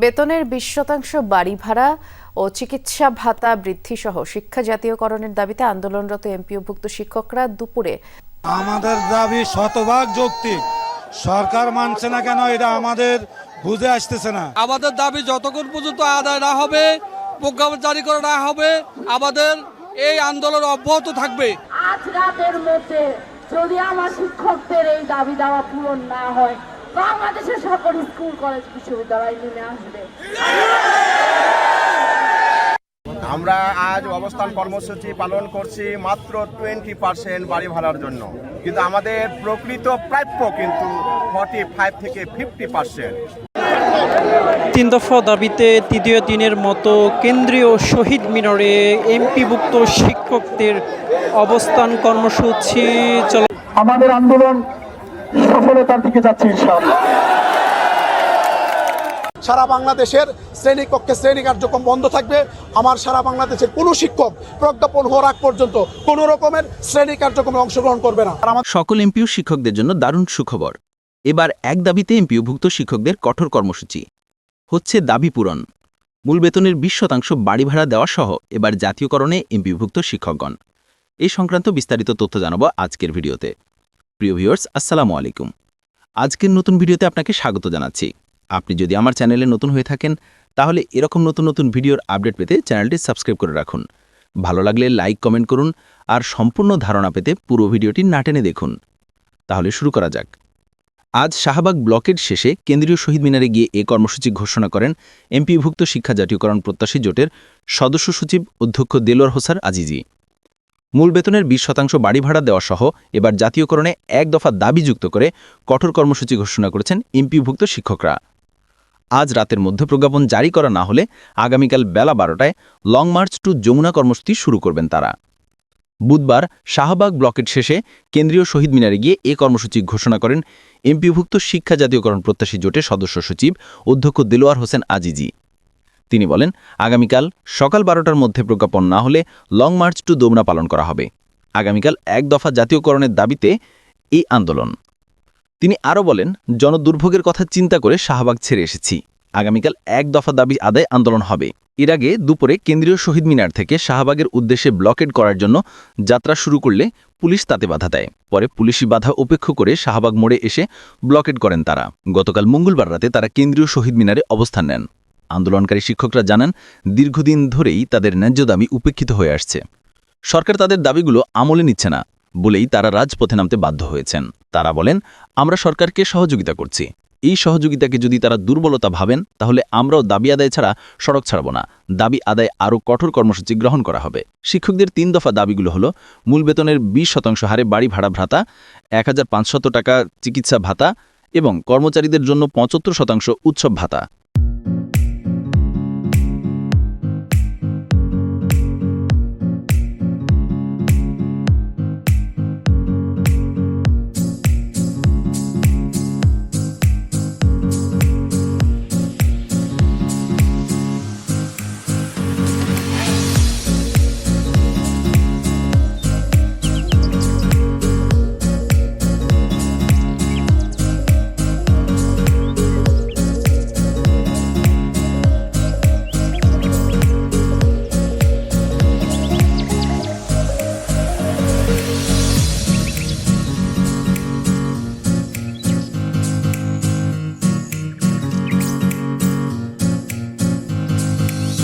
বেতনের বিশ শতাংশ বাড়ি ভাড়া ও চিকিৎসা ভাতা বৃদ্ধি সহ শিক্ষা জাতীয়করণের দাবিতে আন্দোলনরত এমপিওভুক্ত শিক্ষকরা দুপুরে আমাদের দাবি শতভাগ যৌক্তিক। সরকার মানছে না কেন এটা আমাদের বুঝে আসতেছে না। আমাদের দাবি যতক্ষণ পর্যন্ত আদায় না হবে প্রজ্ঞাপন জারি করা না হবে আমাদের এই আন্দোলন অব্যাহত থাকবে। আজ রাতের মধ্যে যদি আমার শিক্ষকদের এই দাবি দাওয়া পূরণ না হয় বাংলাদেশের সকল স্কুল কলেজ বিশ্ববিদ্যালয় নেমে আসবে। আমরা আজ অবস্থান কর্মসূচি পালন করছি মাত্র টোয়েন্টি পার্সেন্ট বাড়ি ভাড়ার জন্য। কিন্তু আমাদের প্রকৃত প্রাপ্য কিন্তু ফর্টি ফাইভ থেকে ফিফটি পার্সেন্ট তিন দফা দাবিতে তৃতীয় দিনের মতো কেন্দ্রীয় শহীদ মিনারে এমপিভুক্ত শিক্ষকদের অবস্থান কর্মসূচি চলা। আমাদের আন্দোলন সফলতার দিকে যাচ্ছে ইনশাআল্লাহ। সারা বাংলাদেশের শ্রেণি কক্ষে শ্রেণি কার্যক্রম বন্ধ থাকবে। আমার সারা বাংলাদেশের কোনো শিক্ষক প্রজ্ঞাপন হওয়ার আগ পর্যন্ত কোনো রকমের শ্রেণি কার্যক্রমে অংশগ্রহণ করবে না। আর আমাদের সকল এমপিও শিক্ষকদের জন্য দারুণ সুখবর। এবার এক দাবিতে এমপিওভুক্ত শিক্ষকদের কঠোর কর্মসূচি। হচ্ছে দাবি পূরণ। মূল বেতনের বিশ শতাংশ বাড়ি ভাড়া দেওয়া সহ এবার জাতীয়করণে এমপিওভুক্ত শিক্ষকগণ। এই সংক্রান্ত বিস্তারিত তথ্য জানাব আজকের ভিডিওতে। প্রিয় ভিউয়ার্স, আসসালামু আলাইকুম। আজকের নতুন ভিডিওতে আপনাকে স্বাগত জানাচ্ছি। আপনি যদি আমার চ্যানেলে নতুন হয়ে থাকেন, তাহলে এরকম নতুন নতুন ভিডিওর আপডেট পেতে চ্যানেলটি সাবস্ক্রাইব করে রাখুন। ভালো লাগলে লাইক, কমেন্ট করুন আর সম্পূর্ণ ধারণা পেতে পুরো ভিডিওটি না টেনে দেখুন। তাহলে শুরু করা যাক। আজ শাহবাগ ব্লকের শেষে কেন্দ্রীয় শহীদ মিনারে গিয়ে এ কর্মসূচি ঘোষণা করেন এমপিভুক্ত শিক্ষা জাতীয়করণ প্রত্যাশী জোটের সদস্য সচিব অধ্যক্ষ দেলোয়ার হোসার আজিজি। মূল বেতনের বিশ শতাংশ বাড়ি ভাড়া দেওয়া সহ এবার জাতীয়করণে এক দফা দাবি যুক্ত করে কঠোর কর্মসূচি ঘোষণা করেছেন এমপিভুক্ত শিক্ষকরা। আজ রাতের মধ্যে প্রজ্ঞাপন জারি করা না হলে আগামীকাল বেলা বারোটায় লং মার্চ টু যমুনা কর্মসূচি শুরু করবেন তারা। বুধবার শাহবাগ ব্লকের শেষে কেন্দ্রীয় শহীদ মিনারে গিয়ে এ কর্মসূচি ঘোষণা করেন এমপিভুক্ত শিক্ষা জাতীয়করণ প্রত্যাশী জোটের সদস্য সচিব অধ্যক্ষ দেলোয়ার হোসেন আজিজি। তিনি বলেন, আগামীকাল সকাল বারোটার মধ্যে প্রজ্ঞাপন না হলে লং মার্চ টু দোমনা পালন করা হবে। আগামীকাল এক দফা জাতীয়করণের দাবিতে এই আন্দোলন। তিনি আরও বলেন, জনদুর্ভোগের কথা চিন্তা করে শাহবাগ ছেড়ে এসেছি। আগামীকাল এক দফা দাবি আদায় আন্দোলন হবে। এর আগে দুপুরে কেন্দ্রীয় শহীদ মিনার থেকে শাহবাগের উদ্দেশ্যে ব্লকেড করার জন্য যাত্রা শুরু করলে পুলিশ তাতে বাধা দেয়। পরে পুলিশি বাধা উপেক্ষ করে শাহবাগ মোড়ে এসে ব্লকেড করেন তারা। গতকাল মঙ্গলবার রাতে তারা কেন্দ্রীয় শহীদ মিনারে অবস্থান নেন। আন্দোলনকারী শিক্ষকরা জানান, দীর্ঘদিন ধরেই তাদের ন্যায্য দাবি উপেক্ষিত হয়ে আসছে। সরকার তাদের দাবিগুলো আমলে নিচ্ছে না বলেই তারা রাজপথে নামতে বাধ্য হয়েছেন। তারা বলেন, আমরা সরকারকে সহযোগিতা করছি। এই সহযোগিতাকে যদি তারা দুর্বলতা ভাবেন, তাহলে আমরাও দাবি আদায় ছাড়া সড়ক ছাড়ব না। দাবি আদায় আরও কঠোর কর্মসূচি গ্রহণ করা হবে। শিক্ষকদের তিন দফা দাবিগুলো হলো, মূল বেতনের বিশ শতাংশ হারে বাড়ি ভাড়া ভাতা, এক টাকা চিকিৎসা ভাতা এবং কর্মচারীদের জন্য পঁচাত্তর শতাংশ উৎসব ভাতা।